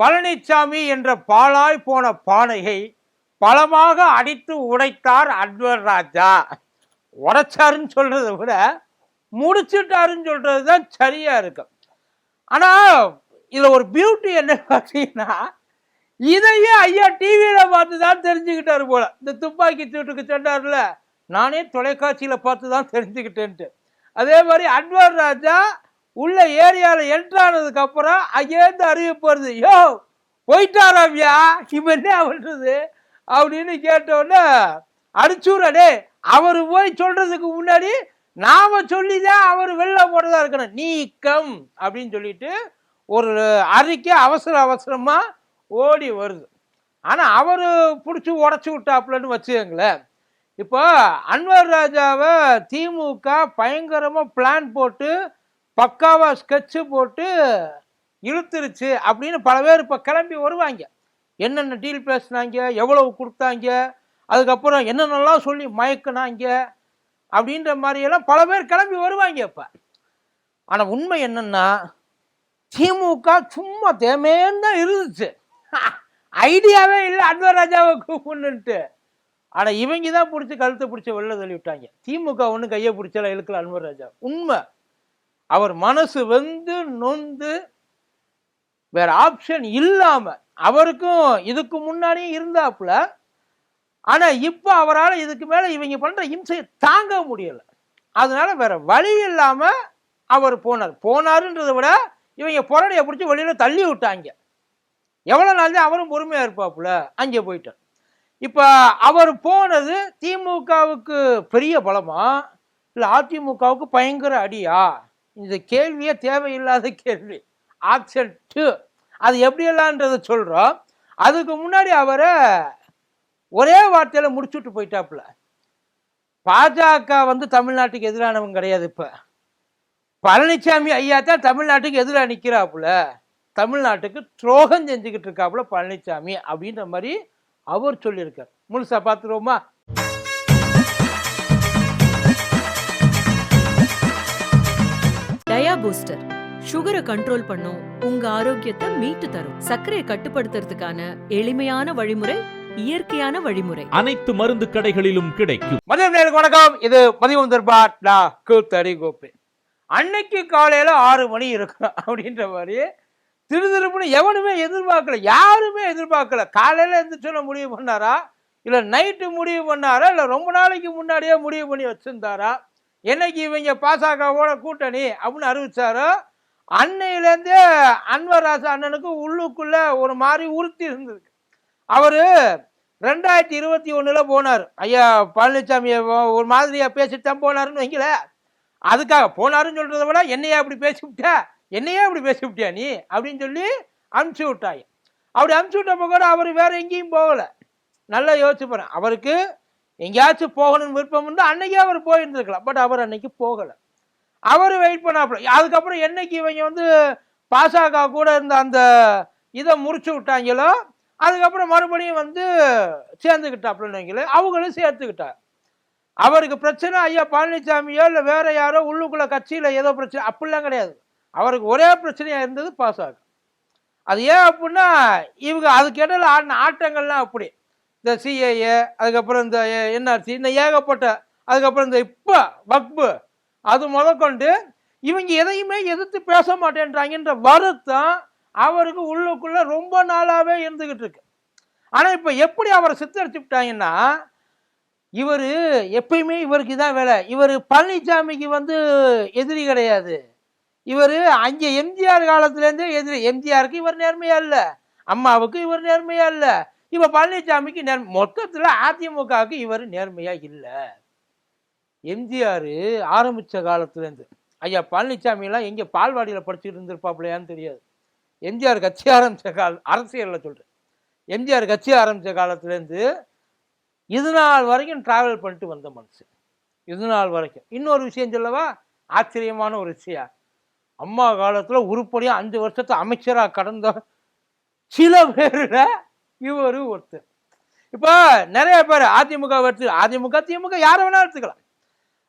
பழனிசாமி என்ற பாழாய் போன பானையை பலமாக அடித்து உடைத்தார் அன்வர் ராஜா. உடைச்சாருன்னு சொல்றதை விட முடிச்சிட்டாருன்னு சொல்றது தான் சரியா இருக்கும் ஆனால் இதில் ஒரு பியூட்டி என்ன பார்த்தீங்கன்னா இதையே ஐயா டிவியில் பார்த்து தான் தெரிஞ்சுக்கிட்டாரு போல. இந்த துப்பாக்கி சூட்டுக்கு சொன்னார்ல நானே தொலைக்காட்சியில் பார்த்து தான் தெரிஞ்சுக்கிட்டேன்ட்டு. அதே மாதிரி அன்வர் ராஜா உள்ள ஏரியாவில் என்ட்ரானதுக்கு அப்புறம் அங்கேருந்து அறிவிப்பு வருது யோ போயிட்டாராம்யா இவன் என்ன பண்ணுறது அப்படின்னு கேட்டோன்னே அடிச்சூரடே அவர் போய் சொல்கிறதுக்கு முன்னாடி நாம சொல்லிதான் அவர் வெளில போறதா இருக்கணும். நீக்கம் அப்படின்னு சொல்லிட்டு ஒரு அறிக்கை அவசர அவசரமாக ஓடி வருது. ஆனால் அவர் பிடிச்சி உடச்சி விட்டாப்புலன்னு வச்சுக்கோங்களேன். இப்போ அன்வர் ராஜாவை திமுக பயங்கரமாக பிளான் போட்டு பக்காவாக ஸ்கெட்சு போட்டு இழுத்துருச்சு அப்படின்னு பல பேர் இப்போ கிளம்பி வருவாங்க. என்னென்ன டீல் பேசுனாங்க எவ்வளவு கொடுத்தாங்க அதுக்கப்புறம் என்னென்னலாம் சொல்லி மயக்கினாங்க அப்படின்ற மாதிரியெல்லாம் பல பேர் கிளம்பி வருவாங்க இப்போ. ஆனால் உண்மை என்னென்னா திமுக சும்மா தேமேன்னு தான் இருந்துச்சு. ஐடியாவே இல்லை அன்வர் ராஜாவை கூப்பிடுன்ட்டு ஆனால் இவங்க தான் பிடிச்சி கழுத்தை பிடிச்சி வெளில தள்ளி விட்டாங்க. திமுக ஒன்றும் கையை பிடிச்சலாம் இழுக்கல அன்வர் ராஜா உண்மை. அவர் மனசு வந்து நொந்து வேற ஆப்ஷன் இல்லாம அவருக்கும் இதுக்கு முன்னாடியும் இருந்தாப்புல ஆனா இப்ப அவரால் இதுக்கு மேல இவங்க பண்ற இம்சையை தாங்க முடியல. அதனால வேற வழி இல்லாம அவர் போனார். போனாருன்றதை விட இவங்க புரடையை பிடிச்சி வெளியில தள்ளி விட்டாங்க. எவ்வளவு நாள் தான் அவரும் பொறுமையா இருப்பாப்புல? அங்கே போயிட்டார். இப்ப அவர் போனது திமுகவுக்கு பெரிய பலமா? இல்ல அதிமுகவுக்கு பயங்கர அடியா? இந்த கேள்வியே தேவையில்லாத கேள்வி. ஆப்ஷன் டூ அது எப்படியெல்லாம்ன்றத சொல்கிறோம் அதுக்கு முன்னாடி அவரை ஒரே வார்த்தையில் முடிச்சுட்டு போயிட்டாப்புல. பாஜக வந்து தமிழ்நாட்டுக்கு எதிரானவங்க கிடையாது இப்போ. பழனிசாமி ஐயா தான் தமிழ்நாட்டுக்கு எதிராக நிற்கிறாப்புல தமிழ்நாட்டுக்கு துரோகம் செஞ்சுக்கிட்டு இருக்காப்புல பழனிசாமி அப்படின்ற மாதிரி அவர் சொல்லியிருக்கார். முழுசா பார்த்துருவோமா டயா பூஸ்டர் சுகரை கண்ட்ரோல் பண்ணும். உங்க ஆரோக்கியத்தை மீட்டு தரும். சர்க்கரையை கட்டுப்படுத்துறதுக்கான எளிமையான வழிமுறை இயற்கையான வழிமுறை. அனைத்து மருந்து கடைகளிலும் கிடைக்கும். மதியம் நேருக்கு வணக்கம். இது மதியம் தர்பார் நான் கூத்தடி கோப்பி அன்னைக்கு காலையில ஆறு மணி இருக்கும் அப்படின்ற மாதிரி திருதிருப்புன்னு எவனுமே எதிர்பார்க்கல யாருமே எதிர்பார்க்கல. காலையில எந்த சொல்ல முடிவு பண்ணாரா? இல்ல நைட்டு முடிவு பண்ணாரா? இல்ல ரொம்ப நாளைக்கு முன்னாடியே முடிவு பண்ணி வச்சிருந்தாரா? என்னைக்கு இவங்க பாசகவோட கூட்டணி அப்படின்னு அறிவிச்சாரோ அன்னையிலேருந்தே அன்வராச அண்ணனுக்கு உள்ளுக்குள்ள ஒரு மாதிரி உறுத்தி இருந்திருக்கு அவர் ரெண்டாயிரத்தி இருபத்தி ஒன்றில் போனார். ஐயா பழனிசாமி ஒரு மாதிரியா பேசிட்டு தான் போனாருன்னு வைங்கள. அதுக்காக போனாருன்னு சொல்கிறத விட என்னையா அப்படி பேசிவிட்டா? என்னையா அப்படி பேசிவிட்டியா நீ? அப்படின்னு சொல்லி அனுப்பிச்சி விட்டாங்க. அப்படி அனுப்பிச்சு விட்டப்போ கூட அவர் வேறு எங்கேயும் போகலை. நல்லா யோசிச்சு போகிறேன் அவருக்கு எங்கேயாச்சும் போகணும்னு விருப்பம் இருந்தால் அன்னைக்கே அவர் போயிருந்துருக்கலாம். பட் அவர் அன்னைக்கு போகலை. அவர் வெயிட் பண்ணாப்புல. அதுக்கப்புறம் என்னைக்கு இவங்க வந்து பாசக கூட இருந்த அந்த இதை முறிச்சு விட்டாங்களோ அதுக்கப்புறம் மறுபடியும் வந்து சேர்ந்துக்கிட்டாப்புலன்னு அவங்களும் சேர்த்துக்கிட்டார். அவருக்கு பிரச்சனை ஐயா பழனிசாமியோ இல்லை வேற யாரோ உள்ளுக்குள்ள கட்சியில் ஏதோ பிரச்சனை அப்படிலாம் கிடையாது. அவருக்கு ஒரே பிரச்சனையாக இருந்தது பாசக அது ஏன் அப்படின்னா இவங்க அதுக்கு இடையில ஆடின ஆட்டங்கள்லாம் அப்படி. இந்த சிஏஏ அதுக்கப்புறம் இந்த என்ஆர்சி இந்த ஏகப்பட்ட அதுக்கப்புறம் இந்த இப்போ வக்பு அது முதற்கொண்டு இவங்க எதையுமே எதிர்த்து பேச மாட்டேன்றாங்கன்ற வருத்தம் அவருக்கு உள்ளுக்குள்ள ரொம்ப நாளாகவே இருந்துக்கிட்டு இருக்கு. ஆனால் இப்போ எப்படி அவரை சித்தரிச்சுட்டாங்கன்னா இவர் எப்பயுமே இவருக்கு தான் வேலை. இவர் பழனிசாமிக்கு வந்து எதிரி கிடையாது. இவர் அங்கே எம்ஜிஆர் காலத்துலேருந்தே எதிரி. எம்ஜிஆருக்கு இவர் நேர்மையா இல்லை. அம்மாவுக்கு இவர் நேர்மையா இல்லை. இப்போ பழனிசாமிக்கு நேர் மொத்தத்தில் அதிமுகவுக்கு இவர் நேர்மையாக இல்லை. எம்ஜிஆர் ஆரம்பித்த காலத்துலேருந்து ஐயா பழனிசாமிலாம் எங்கே பால்வாடியில் படிச்சுட்டு இருந்திருப்பாப்லையான்னு தெரியாது. எம்ஜிஆர் கட்சி ஆரம்பித்த கால அரசியலில் சொல்கிறேன் எம்ஜிஆர் கட்சி ஆரம்பித்த காலத்துலேருந்து இது நாள் வரைக்கும் ட்ராவல் பண்ணிட்டு வந்த மனுஷன். இது நாள் வரைக்கும். இன்னொரு விஷயம் சொல்லவா? ஆச்சரியமான ஒரு விஷயம் அம்மா காலத்தில் உருப்படியாக அஞ்சு வருஷத்தை அமைச்சராக கடந்த சில பேரில் இவர் ஒருத்தர். இப்போ நிறைய பேர் அதிமுக எடுத்து அதிமுக திமுக யாரை வேணாலும் எடுத்துக்கலாம்.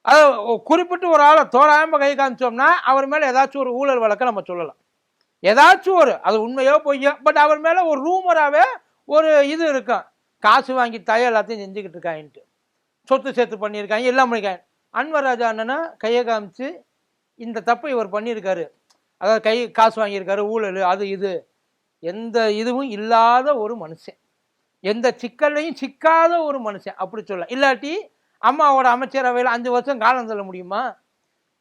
அது குறிப்பிட்டு ஒரு ஆளை தோராயமாக கை காமிச்சோம்னா அவர் மேலே ஏதாச்சும் ஒரு ஊழல் வழக்கை நம்ம சொல்லலாம். ஏதாச்சும் ஒரு அது உண்மையோ பொய்யோ பட் அவர் மேலே ஒரு ரூமராகவே ஒரு இது இருக்கும். காசு வாங்கி தய எல்லாத்தையும் செஞ்சுக்கிட்டு இருக்காங்கன்ட்டு சொத்து சேர்த்து பண்ணியிருக்காங்க எல்லாம் பண்ணியிருக்காங்க. அன்வர் ராஜா அண்ணனை கையை காமிச்சு இந்த தப்பை இவர் பண்ணியிருக்காரு. அதாவது கை காசு வாங்கியிருக்காரு ஊழல் அது இது. எந்த இதுவும் இல்லாத ஒரு மனுஷன். எந்த சிக்கல்லையும் சிக்காத ஒரு மனுஷன். அப்படி சொல்லலாம் இல்லாட்டி அம்மாவோட அமைச்சரவையில் அஞ்சு வருஷம் காலம் தள்ள முடியுமா?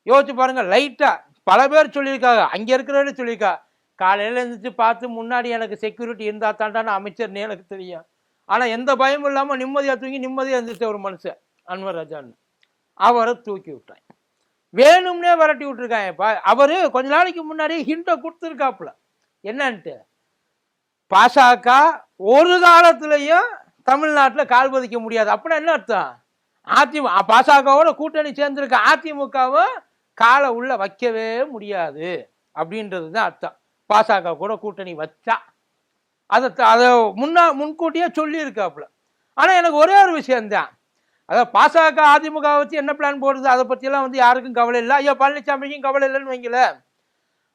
யோசிச்சு பாருங்க லைட்டா பல பேர் சொல்லியிருக்காங்க. அங்கே இருக்கிறவரே சொல்லியிருக்கா. காலையில் எழுந்துச்சு பார்த்து முன்னாடி எனக்கு செக்யூரிட்டி இருந்தா தாண்டான அமைச்சர்னு எனக்கு தெரியும். ஆனால் எந்த பயமும் இல்லாமல் நிம்மதியாக தூங்கி நிம்மதியாக இருந்துச்சு ஒரு மனுஷன் அன்வர் ராஜான்னு. அவரை தூக்கி விட்டான். வேணும்னே விரட்டி விட்டுருக்காங்கப்பா அவர் கொஞ்ச நாளைக்கு முன்னாடி ஹிண்டை கொடுத்துருக்காப்புல. என்னன்ட்டு? பாசக ஒரு காலத்திலையும் தமிழ்நாட்டில் கால் பதிக்க முடியாது. அப்படின்னா என்ன அர்த்தம்? அதிமுக பாசகவோட கூட்டணி சேர்ந்துருக்க அதிமுகவும் காலை உள்ள வைக்கவே முடியாது. அப்படின்றது தான் அர்த்தம். பாசக கூட கூட்டணி வச்சா. அதை த- அதை முன்னா முன்கூட்டியே சொல்லியிருக்காப்புல. ஆனால் எனக்கு ஒரே ஒரு விஷயந்தான் அதாவது பாசக அதிமுக வச்சு என்ன பிளான் போடுது? அதை பற்றியெல்லாம் வந்து யாருக்கும் கவலை இல்லை. ஐயா பழனிசாமிக்கும் கவலை இல்லைன்னு வைங்களேன்.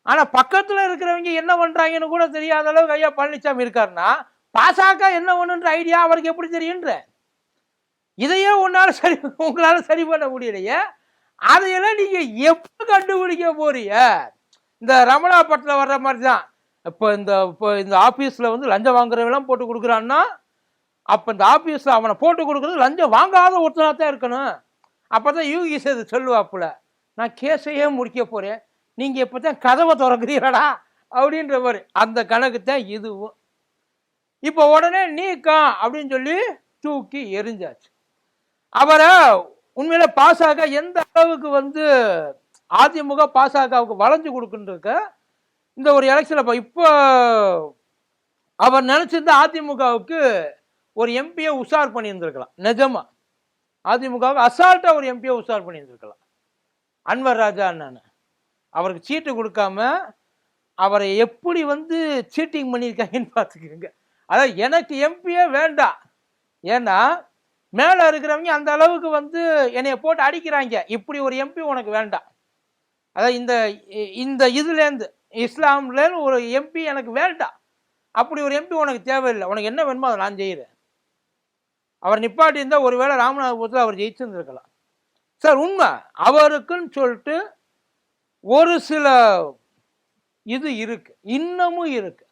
ஆனால் பக்கத்தில் இருக்கிறவங்க என்ன பண்ணுறாங்கன்னு கூட தெரியாத அளவுக்கு ஐயா பழனிசாமி இருக்காருன்னா பாசக என்ன பண்ணுன்ற ஐடியா அவருக்கு எப்படி தெரியுன்ற? இதையே உன்னால் சரி உங்களால் சரி பண்ண முடியலையே. அதையெல்லாம் நீங்கள் எப்போ கண்டுபிடிக்க போறீங்க? இந்த ரமணாப்பட்டில் வர்ற மாதிரி தான் இப்போ இந்த இப்போ இந்த ஆஃபீஸில் வந்து லஞ்சம் வாங்குறவெல்லாம் போட்டு கொடுக்குறான்னா அப்போ இந்த ஆஃபீஸில் அவனை போட்டு கொடுக்குறது லஞ்சம் வாங்காத ஒருத்தனாக தான் இருக்கணும். அப்போ தான் யூகி சேது சொல்லுவாப்புல நான் கேஸையே முடிக்க போகிறேன் நீங்கள் இப்போ தான் கதவை திறக்கிறீங்களா அப்படின்ற மாதிரி. அந்த கணக்கு தான் இதுவும். இப்போ உடனே நீக்கம் அப்படின்னு சொல்லி தூக்கி எரிஞ்சாச்சு அவரை உண்மையில் பாசாக எந்த அளவுக்கு வந்து அதிமுக பாசாக்காவுக்கு வளைஞ்சு கொடுக்குன்றிருக்க இந்த ஒரு எலெக்ஷனில் இப்போ அவர் நினச்சிருந்தா அதிமுகவுக்கு ஒரு எம்பியை உஷார் பண்ணியிருந்திருக்கலாம். நிஜமாக அதிமுகவுக்கு அசால்ட்டாக ஒரு எம்பியை உஷார் பண்ணியிருந்திருக்கலாம். அன்வர் ராஜா அண்ணன் அவருக்கு சீட்டு கொடுக்காம அவரை எப்படி வந்து சீட்டிங் பண்ணியிருக்காங்கன்னு பார்த்துக்கோங்க. அதாவது எனக்கு எம்பியே வேண்டாம். ஏன்னா மேலே இருக்கிறவங்க அந்த அளவுக்கு வந்து என்னைய போட்டு அடிக்கிறாங்க. இப்படி ஒரு எம்பி உனக்கு வேண்டாம். அதாவது இந்த இந்த இதுலேருந்து இஸ்லாம்லேருந்து ஒரு எம்பி எனக்கு வேண்டாம். அப்படி ஒரு எம்பி உனக்கு தேவையில்லை. உனக்கு என்ன வேணுமோ அதை நான் செய்கிறேன் அவர் நிப்பாட்டி இருந்தால் ஒருவேளை ராமநாதபுரத்தில் அவர் ஜெயிச்சிருந்துருக்கலாம். சார் உண்மை. அவருக்குன்னு சொல்லிட்டு ஒரு சில இது இருக்கு. இன்னமும் இருக்கு.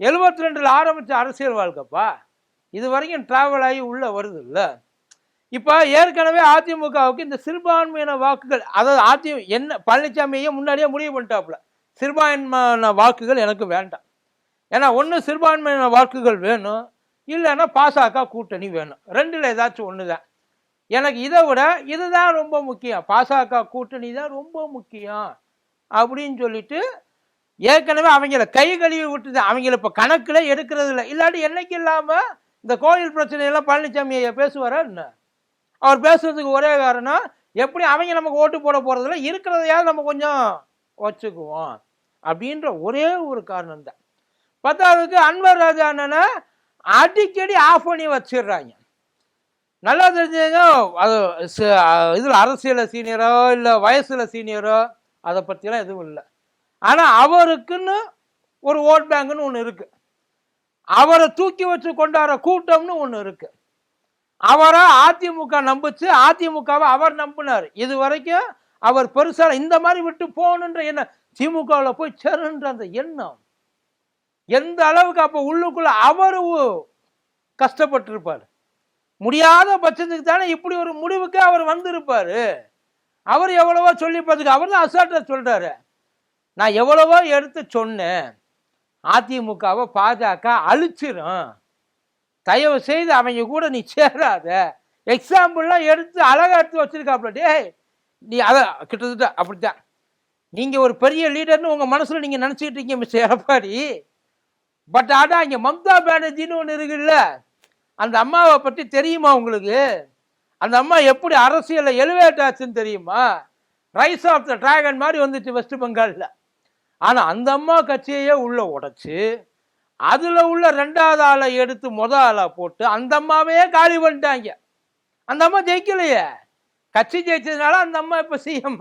எழுபத்தி ரெண்டில் ஆரம்பித்த அரசியல் வாழ்க்கைப்பா இது வரைக்கும் ட்ராவல் ஆகி உள்ளே வருது இல்லை. இப்போ ஏற்கனவே அதிமுகவுக்கு இந்த சிறுபான்மையின வாக்குகள் அதாவது அதி என்ன பழனிசாமியே முன்னாடியே முடிவு பண்ணிட்டாப்புல. சிறுபான்மையான வாக்குகள் எனக்கு வேண்டாம். ஏன்னா ஒன்று சிறுபான்மையின வாக்குகள் வேணும் இல்லைன்னா பாசக கூட்டணி வேணும். ரெண்டில் ஏதாச்சும் ஒன்று தான் எனக்கு இதை விட இதுதான் ரொம்ப முக்கியம். பாசக கூட்டணி தான் ரொம்ப முக்கியம். அப்படின்னு சொல்லிட்டு ஏற்கனவே அவங்கள கை கழுவி விட்டுது. அவங்கள இப்போ கணக்கில் எடுக்கிறது இல்லை இல்லாட்டி என்னைக்கு இல்லாமல் இந்த கோயில் பிரச்சனையெல்லாம் பழனிசாமி ஐயா பேசுவாரா என்ன? அவர் பேசுறதுக்கு ஒரே காரணம் எப்படி அவங்க நமக்கு ஓட்டு போட போகிறதில்ல இருக்கிறதையாவது நம்ம கொஞ்சம் வச்சுக்குவோம். அப்படின்ற ஒரே ஒரு காரணம் தான். பத்தாவதுக்கு அன்வர் ராஜா அண்ணனை அடிக்கடி ஆஃப் பண்ணி வச்சிடுறாங்க. நல்லா தெரிஞ்சுங்க அது இதில் அரசியலில் சீனியரோ இல்லை வயசில் சீனியரோ அதை பற்றிலாம் எதுவும் இல்லை. ஆனால் அவருக்குன்னு ஒரு ஓட் பேங்க்னு ஒன்று இருக்குது அவரை தூக்கி வச்சு கொண்டாடுற கூட்டம்னு ஒன்று இருக்குது அவரை அதிமுக நம்பிச்சு அதிமுகவை அவர் நம்பினார். இது வரைக்கும் அவர் பெருசாக இந்த மாதிரி விட்டு போகணுன்ற எண்ணம் திமுகவில் போய் சேருன்ற அந்த எண்ணம். எந்த அளவுக்கு அப்போ உள்ளுக்குள்ள அவரு கஷ்டப்பட்டிருப்பார். முடியாத பட்சத்துக்கு தானே இப்படி ஒரு முடிவுக்கு அவர் வந்திருப்பாரு. அவர் எவ்வளவோ சொல்லி பார்த்துக்க அவர் தான் அசால்ட்டாக சொல்கிறாரு நான் எவ்வளவோ எடுத்து சொன்னேன். அதிமுகவை பாஜக அழிச்சிரும். தயவு செய்து அவங்க கூட நீ சேராத. எக்ஸாம்பிள்லாம் எடுத்து அழகாக எடுத்து வச்சிருக்காப்புல டேய் நீ அதை கிட்டத்தட்ட அப்படித்தான். நீங்கள் ஒரு பெரிய லீடர்னு உங்கள் மனசில் நீங்கள் நினச்சிக்கிட்டு இருக்கீங்க மிஸ்டர் எடப்பாடி. பட் ஆனால் இங்கே மம்தா பானர்ஜின்னு ஒன்று இருக்குல்ல. அந்த அம்மாவை பற்றி தெரியுமா உங்களுக்கு? அந்த அம்மா எப்படி அரசியலில் எலிவேட் ஆச்சுன்னு தெரியுமா? ரைஸ் ஆஃப் த டிராகன் மாதிரி வந்துச்சு வெஸ்ட் பெங்காலில் ஆனால் அந்த அம்மா கட்சியையே உள்ளே உடைச்சி அதில் உள்ள ரெண்டாவது ஆளை எடுத்து முத ஆளாக போட்டு அந்த அம்மாவே காலி பண்ணிட்டாங்க. அந்த அம்மா ஜெயிக்கலையே. கட்சி ஜெயிச்சதுனால அந்த அம்மா இப்போ சிஎம்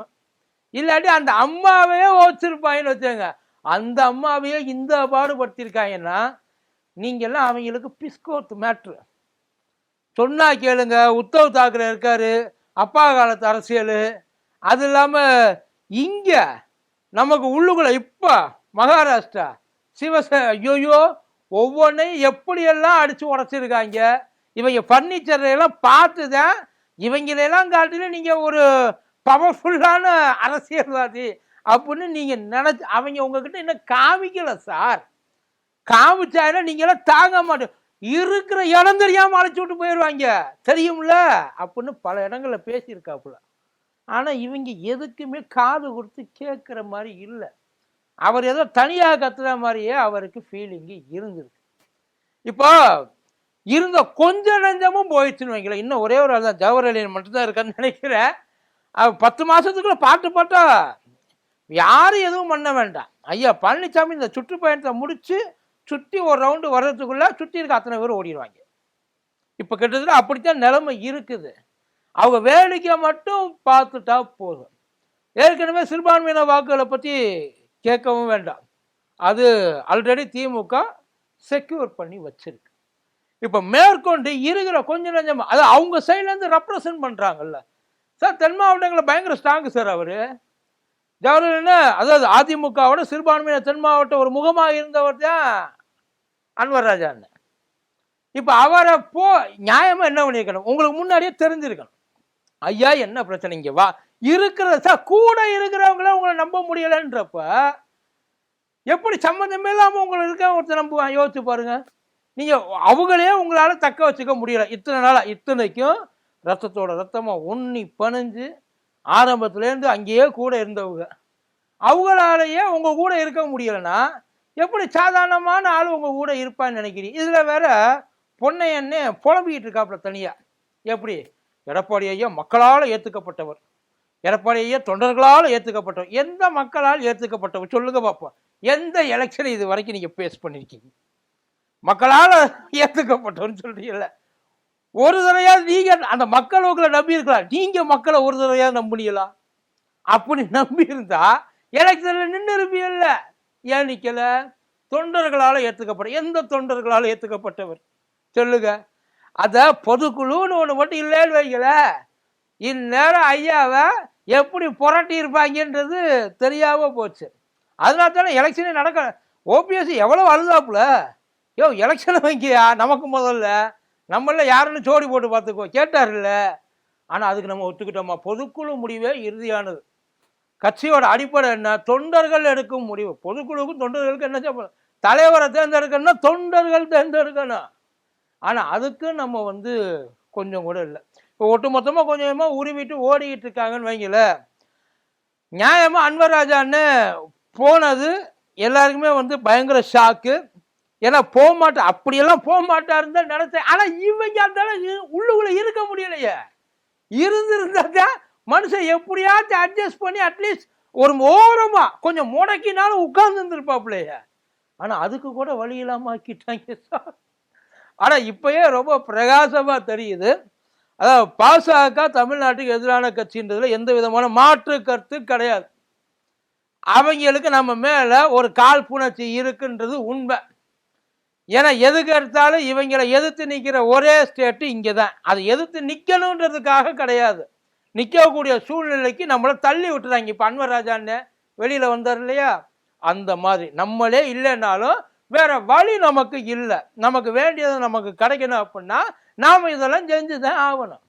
இல்லாட்டி அந்த அம்மாவே ஓச்சிருப்பாங்கன்னு வச்சுங்க அந்த அம்மாவையே இந்த பாடுபடுத்தியிருக்காங்கன்னா நீங்கள்லாம் அவங்களுக்கு பிஸ்கோத் மேட்ரு சொன்னா கேளுங்க உத்தவ் தாக்கரே இருக்காரு அப்பா காலத்து அரசியல். அது இல்லாமல் இங்கே நமக்கு உள்ளுக்குள்ள இப்போ மகாராஷ்டிரா சிவசே ஐயோயோ ஒவ்வொன்றையும் எப்படியெல்லாம் அடித்து உடச்சிருக்காங்க இவங்க ஃபர்னிச்சர் எல்லாம் பார்த்து தான் இவங்களெல்லாம் காட்டிலும் நீங்கள் ஒரு பவர்ஃபுல்லான அரசியல்வாதி அப்படின்னு நீங்கள் நினச்சி அவங்க உங்ககிட்ட இன்னும் காமிக்கலை சார். காமிச்சாங்கன்னா நீங்களாம் தாங்க மாட்டோம் இருக்கிற இடம் தெரியாமல் அழைச்சி விட்டு போயிடுவாங்க தெரியும்ல? அப்படின்னு பல இடங்களில் பேசியிருக்காப்புல. ஆனால் இவங்க எதுக்குமே காது கொடுத்து கேட்குற மாதிரி இல்லை. அவர் ஏதோ தனியாக கத்துற மாதிரியே அவருக்கு ஃபீலிங்கு இருந்திருக்கு. இப்போ இருந்த கொஞ்ச நஞ்சமும் போயிடுச்சுன்னு வைங்களேன். இன்னும் ஒரே ஒரு ஆள் தான் ஜவஹர்லால் மட்டும்தான் இருக்கான்னு நினைக்கிறேன். அவர் பத்து மாதத்துக்குள்ளே பாட்டு பாட்டா? யாரும் எதுவும் பண்ண வேண்டாம். ஐயா பழனிசாமி இந்த சுற்றுப்பயணத்தை முடித்து சுற்றி ஒரு ரவுண்டு வர்றதுக்குள்ள சுற்றி இருக்க அத்தனை பேர் ஓடிடுவாங்க. இப்போ கிட்டத்தட்ட அப்படித்தான் நிலைமை இருக்குது. அவங்க வேடிக்கை மட்டும் பார்த்துட்டா போதும். ஏற்கனவே சிறுபான்மையின வாக்குகளை பற்றி கேட்கவும் வேண்டாம். அது ஆல்ரெடி திமுக செக்யூர் பண்ணி வச்சிருக்கு. இப்போ மேற்கொண்டு இருக்கிற கொஞ்சம் நஞ்சம் அது அவங்க சைட்லேருந்து ரெப்ரசன்ட் பண்ணுறாங்கல்ல சார் தென் மாவட்டங்களில் பயங்கர ஸ்ட்ராங்கு சார் அவர். ஜவஹர்லால் அதாவது அதிமுகவோட சிறுபான்மையினர் தென் மாவட்டம் ஒரு முகமாக இருந்தவர் தான் அன்வர் ராஜா இப்போ அவரை போ நியாயமாக என்ன பண்ணியிருக்கணும் உங்களுக்கு முன்னாடியே தெரிஞ்சிருக்கணும். ஐயா என்ன பிரச்சனை இங்கே? வா. இருக்கிற சார் கூட இருக்கிறவங்கள உங்களை நம்ப முடியலைன்றப்ப எப்படி சம்மந்தமே இல்லாமல் உங்களை இருக்க ஒருத்தர் நம்புவான்? யோசிச்சு பாருங்க. நீங்கள் அவங்களே உங்களால் தக்க வச்சுக்க முடியலை. இத்தனை நாளாக இத்தனைக்கும் ரத்தத்தோட ரத்தமாக உண்ணி பணிஞ்சு ஆரம்பத்துலேருந்து அங்கேயே கூட இருந்தவங்க. அவங்களாலேயே உங்கள் கூட இருக்க முடியலைன்னா எப்படி சாதாரணமான ஆள் உங்கள் கூட இருப்பான்னு நினைக்கிறீங்க இதில் வேற பொன்னையன்னே புலம்பிக்கிட்டு இருக்காப்புல தனியாக எப்படி? எடப்பாடி ஐயா மக்களால் ஏற்றுக்கப்பட்டவர் எடப்பாடி ஐயா தொண்டர்களால் ஏற்றுக்கப்பட்டவர் எந்த மக்களால் ஏற்றுக்கப்பட்டவர் சொல்லுங்க பார்ப்போம் எந்த எலெக்ஷனை இது வரைக்கும் நீங்கள் பேஸ் பண்ணியிருக்கீங்க மக்களால் ஏற்றுக்கப்பட்டவர்னு சொல்றீங்கல்ல. ஒரு தடவையாவது நீங்கள் அந்த மக்கள் உங்களை நம்பியிருக்கலாம். நீங்கள் மக்களை ஒரு தடவையாவது நம்பினீங்களா? அப்படி நம்பியிருந்தா எலெக்ஷனில் நின்று இருப்பீங்கல்ல ஏன் நிற்கலை தொண்டர்களால் ஏற்றுக்கப்பட்ட எந்த தொண்டர்களால் ஏற்றுக்கப்பட்டவர் சொல்லுங்க. அதை பொதுக்குழுன்னு ஒன்று மட்டும் இல்லைன்னு வைக்கல இந்நேரம் ஐயாவை எப்படி புரட்டி இருப்பாங்கன்றது தெரியாம போச்சு. அதனால தானே எலெக்ஷனே நடக்க ஓபிஎஸ் எவ்வளோ அழுதாப்புல? யோ எலெக்ஷன் வைக்கியா நமக்கு முதல்ல. நம்மள யாருன்னு ஜோடி போட்டு பார்த்துக்கோ. கேட்டார்ல ஆனால் அதுக்கு நம்ம ஒத்துக்கிட்டோமா? பொதுக்குழு முடிவே இறுதியானது. கட்சியோட அடிப்படை என்ன? தொண்டர்கள் எடுக்கும் முடிவு. பொதுக்குழுவுக்கும் தொண்டர்களுக்கு என்ன செய்ய தலைவரை தேர்ந்தெடுக்கணும்னா தொண்டர்கள் தேர்ந்தெடுக்கணும். ஆனால் அதுக்கு நம்ம வந்து கொஞ்சம் கூட இல்லை. இப்போ ஒட்டுமொத்தமாக கொஞ்சம் கொஞ்சமாக உருவிட்டு ஓடிக்கிட்டு இருக்காங்கன்னு வைங்கள நியாயமாக அன்வர் ராஜான்னு போனது எல்லாருக்குமே வந்து பயங்கர ஷாக்கு ஏன்னா போக மாட்டேன் அப்படியெல்லாம் போக மாட்டாருன்னு தான் நினைச்சேன். ஆனால் இவங்க அந்த உள்ளுக்குள்ளே இருக்க முடியலையே. இருந்திருந்தா தான் மனுஷன் எப்படியாச்சும் அட்ஜஸ்ட் பண்ணி அட்லீஸ்ட் ஒரு ஓரமாக கொஞ்சம் முடக்கினாலும் உட்கார்ந்து ஆனால் அதுக்கு கூட வழி இல்லாமல் ஆக்கிட்டாங்க சார். ஆனால் இப்போயே ரொம்ப பிரகாசமாக தெரியுது. அதாவது பாசக தமிழ்நாட்டுக்கு எதிரான கட்சின்றதுல எந்த விதமான மாற்று கருத்து கிடையாது. அவங்களுக்கு நம்ம மேலே ஒரு காழ்ப்புணர்ச்சி இருக்குன்றது உண்மை. ஏன்னா எதுக்கு எடுத்தாலும் இவங்களை எதிர்த்து நிற்கிற ஒரே ஸ்டேட்டு இங்கே தான் அதை எதிர்த்து நிற்கணுன்றதுக்காக கிடையாது. நிற்கக்கூடிய சூழ்நிலைக்கு நம்மளை தள்ளி விட்டுறாங்க. இப்போ அன்வர் ராஜான்னு வெளியில் வந்தார் இல்லையா? அந்த மாதிரி. நம்மளே இல்லைன்னாலும் வேற வழி நமக்கு இல்லை. நமக்கு வேண்டியது நமக்கு கிடைக்கணும் அப்படின்னா நாம் இதெல்லாம் செஞ்சு தான் ஆகணும்.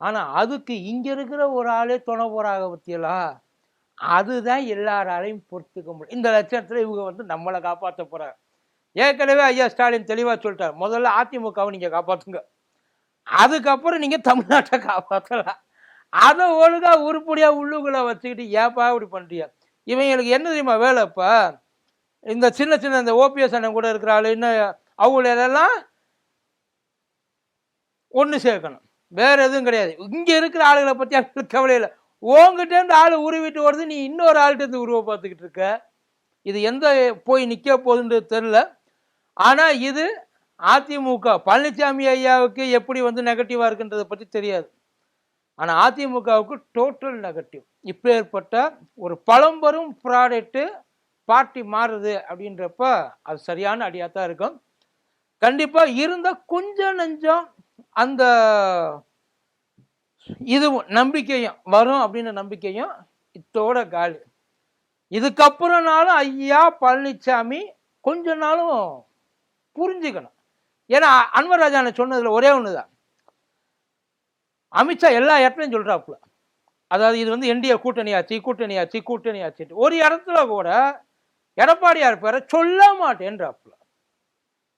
ஆனால் அதுக்கு இங்கே இருக்கிற ஒரு ஆளே துணை போகிறாங்க பற்றியலா அதுதான் எல்லாராலையும் பொறுத்துக்க முடியும். இந்த லட்சணத்தில் இவங்க வந்து நம்மளை காப்பாற்ற போகிறாங்க ஏற்கனவே ஐயா ஸ்டாலின் தெளிவாக சொல்லிட்டார். முதல்ல அதிமுகவை நீங்கள் காப்பாற்றுங்க அதுக்கப்புறம் நீங்கள் தமிழ்நாட்டை காப்பாற்றலாம் அதை ஒழுங்காக உருப்படியாக உள்ளுக்குள்ளே வச்சுக்கிட்டு ஏப்பா இப்படி பண்ணுறியா இவங்களுக்கு என்ன தெரியுமா வேலைப்பா இந்த சின்ன சின்ன இந்த ஓபிஎஸ் அண்ணன் கூட இருக்கிற ஆள் இன்னும் அவங்களெல்லாம் ஒன்று சேர்க்கணும். வேறு எதுவும் கிடையாது. இங்கே இருக்கிற ஆளுகளை பற்றி அவங்களுக்கு கவலை இல்லை. உங்ககிட்டேருந்து ஆள் உருவிட்டு வருது நீ இன்னொரு ஆள்கிட்ட உருவ பார்த்துக்கிட்டு இருக்க. இது எந்த போய் நிற்க போகுதுன்றது தெரில ஆனால் இது அதிமுக பழனிசாமி ஐயாவுக்கு எப்படி வந்து நெகட்டிவாக இருக்குன்றதை பற்றி தெரியாது. ஆனால் அதிமுகவுக்கு டோட்டல் நெகட்டிவ் இப்போ ஏற்பட்ட ஒரு பழம்பெரும் ப்ராடக்ட்டு பார்ட்டி மாறுது அப்படின்றப்ப அது சரியான அடியாக தான் இருக்கும். கண்டிப்பாக இருந்த கொஞ்சம் நெஞ்சம் அந்த இதுவும் நம்பிக்கையும் வரும் அப்படின்ற நம்பிக்கையும் இத்தோட காலி. இதுக்கப்புறம்னாலும் ஐயா பழனிசாமி கொஞ்ச நாளும் புரிஞ்சுக்கணும். ஏன்னா அன்வர் ராஜான சொன்னதில் ஒரே ஒன்று தான் அமித்ஷா எல்லா இடத்துலையும் சொல்கிறாப்புல அதாவது இது வந்து என்டிஏ கூட்டணி ஆச்சு கூட்டணி ஆச்சு கூட்டணி ஆச்சு ஒரு இடத்துல கூட எடப்பாடியார் பேரை சொல்ல மாட்டேன்றாப்புல.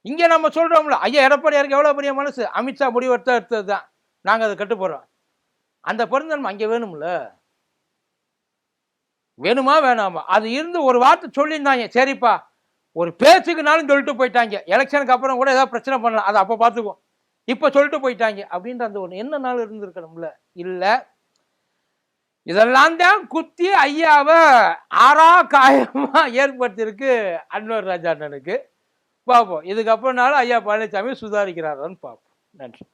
இங்கே நம்ம சொல்கிறோம்ல ஐயா எடப்பாடியாருக்கு எவ்வளோ பெரிய மனசு? அமித்ஷா முடிவெடுத்த எடுத்தது தான் நாங்கள் அதை போகிறோம் அந்த பெருந்தன்மை அங்கே வேணும்ல? வேணுமா வேணாமா? அது இருந்து ஒரு வார்த்தை சொல்லியிருந்தாங்க. சரிப்பா ஒரு பேச்சுக்குனாலும் சொல்லிட்டு போயிட்டாங்க. எலெக்ஷனுக்கு அப்புறம் கூட ஏதாவது பிரச்சனை பண்ணலாம். அதை அப்போ பார்த்துக்குவோம். இப்போ சொல்லிட்டு போயிட்டாங்க. அப்படின்ற அந்த ஒன்று என்ன நாள் இருந்திருக்கணும்ல இல்லை. இதெல்லாம் தான் குத்தி ஐயாவை ஆறா காயமாக ஏற்படுத்தியிருக்கு அன்வர் ராஜா அண்ணனுக்கு பார்ப்போம் இதுக்கப்புறம்னாலும் ஐயா பழனிசாமி சுதாரிக்கிறாரான்னு பார்ப்போம் நன்றி.